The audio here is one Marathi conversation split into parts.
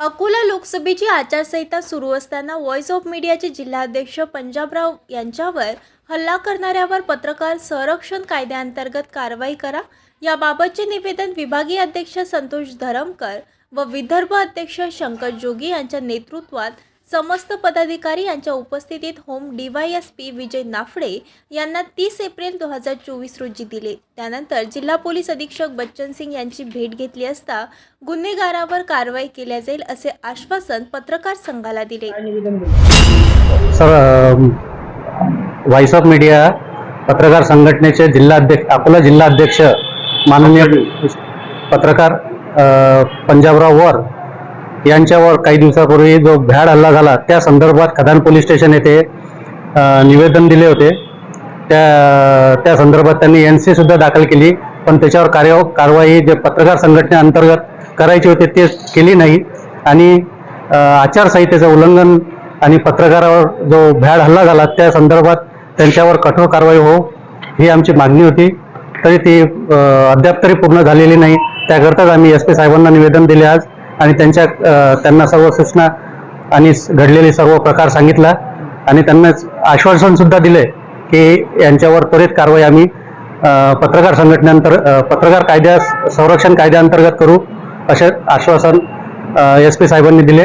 अकोला लोकसभेची आचारसंहिता सुरू असताना व्हॉइस ऑफ मीडियाचे जिल्हाध्यक्ष पंजाबराव यांच्यावर हल्ला करणाऱ्यावर पत्रकार संरक्षण कायद्याअंतर्गत कारवाई करा. याबाबतचे निवेदन विभागीय अध्यक्ष संतोष धरमकर व विदर्भ अध्यक्ष शंकर जोगी यांच्या नेतृत्वात समस्त पदाधिकारी यांच्या उपस्थितीत होम डीवायएसपी विजय नाफडे यांना तीस एप्रिल दोन हजार चोवीस रोजी दिले. त्यानंतर जिल्हा पोलीस अधीक्षक बच्चन सिंग यांची भेट घेतली असता गुन्हेगारावर कारवाई केल्या जाईल असे आश्वासन पत्रकार संघाला दिले. सर व्हॉइस ऑफ मीडिया पत्रकार संघटनेचे जिल्हाध्यक्ष अकोला जिल्हाध्यक्ष माननीय पत्रकार पंजाबराव वर यांच्यावर काही दिवसापूर्वी जो भ्याड हल्ला झाला त्या संदर्भात खदान पोलीस स्टेशन येथे निवेदन दिले होते. त्या त्या संदर्भात त्यांनी एन सी सुद्धा दाखल केली पण त्याच्यावर कार्य कारवाई जे पत्रकार संघटनेअंतर्गत करायची होते ते केली नाही. आणि आचारसंहितेचं उल्लंघन आणि पत्रकारावर जो भ्याड हल्ला झाला त्या संदर्भात त्यांच्यावर कठोर कारवाई हो ही आमची मागणी होती. तरी ती अद्याप तरी पूर्ण झालेली नाही. त्याकरताच आम्ही एस पी साहेबांना निवेदन दिले आज. आणि त्यांच्या त्यांना सर्व सूचना आणि घडलेले सर्व प्रकार सांगितला. आणि त्यांना आश्वासन सुद्धा दिले की यांच्यावर त्वरित कारवाई आम्ही पत्रकार संघटनेअंतर पत्रकार कायद्या संरक्षण कायद्याअंतर्गत करू असे आश्वासन एस पी साहेबांनी दिले.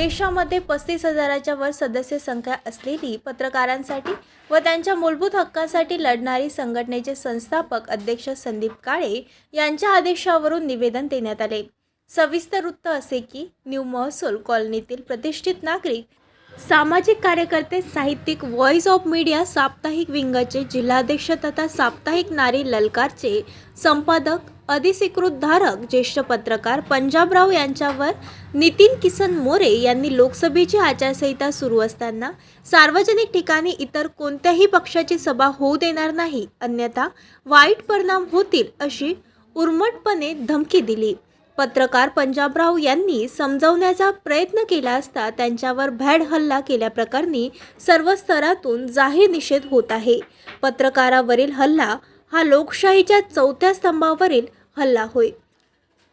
देशामध्ये पस्तीस हजाराच्या वर सदस्य संख्या असलेली पत्रकारांसाठी व त्यांच्या मूलभूत हक्कांसाठी लढणारी संघटनेचे संस्थापक अध्यक्ष संदीप काळे यांच्या आदेशावरून निवेदन देण्यात आले. सविस्तर वृत्त असे की न्यू महसूल कॉलनीतील प्रतिष्ठित नागरिक सामाजिक कार्यकर्ते साहित्यिक व्हॉइस ऑफ मीडिया साप्ताहिक विंगाचे जिल्हाध्यक्ष तथा साप्ताहिक नारी ललकारचे संपादक अधिस्वीकृत धारक ज्येष्ठ पत्रकार पंजाबराव यांच्यावर नितीन किसन मोरे यांनी लोकसभेची आचारसंहिता सुरू असताना सार्वजनिक ठिकाणी इतर कोणत्याही पक्षाची सभा होऊ देणार नाही अन्यथा वाईट परिणाम होतील अशी उर्मटपणे धमकी दिली. पत्रकार पंजाबराव यांनी समजवण्याचा प्रयत्न केला असता त्यांच्यावर भॅड हल्ला केल्याप्रकरणी सर्व स्तरातून जाहीर निषेध होत आहे. पत्रकारावरील हल्ला हा लोकशाहीच्या चौथ्या स्तंभावरील हल्ला होय.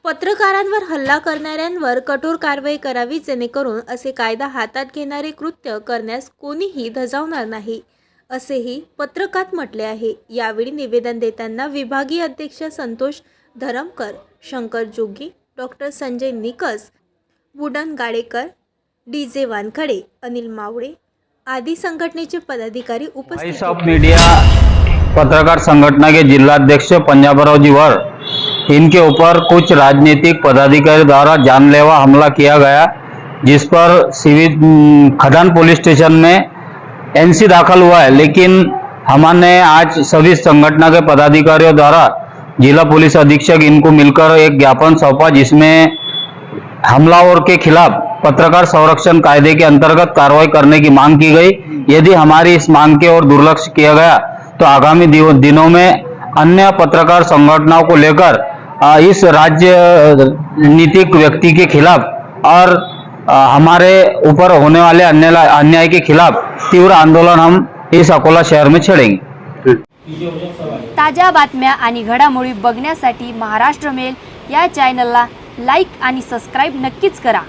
पत्रकारांवर हल्ला करणाऱ्यांवर कठोर कारवाई करावी जेणेकरून असे कायदा हातात घेणारे कृत्य करण्यास कोणीही धजावणार नाही असेही पत्रकात म्हटले आहे. यावेळी निवेदन देताना विभागीय अध्यक्ष संतोष धरमकर शंकर जोगी डॉक्टर संजय निकस वुडन गाडेकर डी जे वानखडे अनिल मावळे आदी संघटनेचे पदाधिकारी उपस्थित. ऑफ मीडिया पत्रकार संगठना के जिलाध्यक्ष पंजाबराव जी वर इनके ऊपर कुछ राजनीतिक पदाधिकारी द्वारा जानलेवा हमला किया गया, जिस पर सिविल खदान पुलिस स्टेशन में एनसी दाखिल हुआ है। लेकिन हमने आज सभी संगठना के पदाधिकारियों द्वारा जिला पुलिस अधीक्षक इनको मिलकर एक ज्ञापन सौंपा, जिसमें हमलावर के खिलाफ पत्रकार संरक्षण कायदे के अंतर्गत कार्रवाई करने की मांग की गई। यदि हमारी इस मांग के ओर दुर्लक्ष किया गया तो आगामी दिनों में अन्य पत्रकार संगठनों को लेकर इस राज्य नीतिक व्यक्ति के खिलाफ और हमारे ऊपर होने वाले अन्याय अन्याय के खिलाफ तीव्र आंदोलन हम इस अकोला शहर में छेड़ेंगे। ताज्या बातम्या आणि घडामोडी बघण्यासाठी महाराष्ट्र मेल या चॅनलला लाईक आणि सबस्क्राईब नक्कीच करा.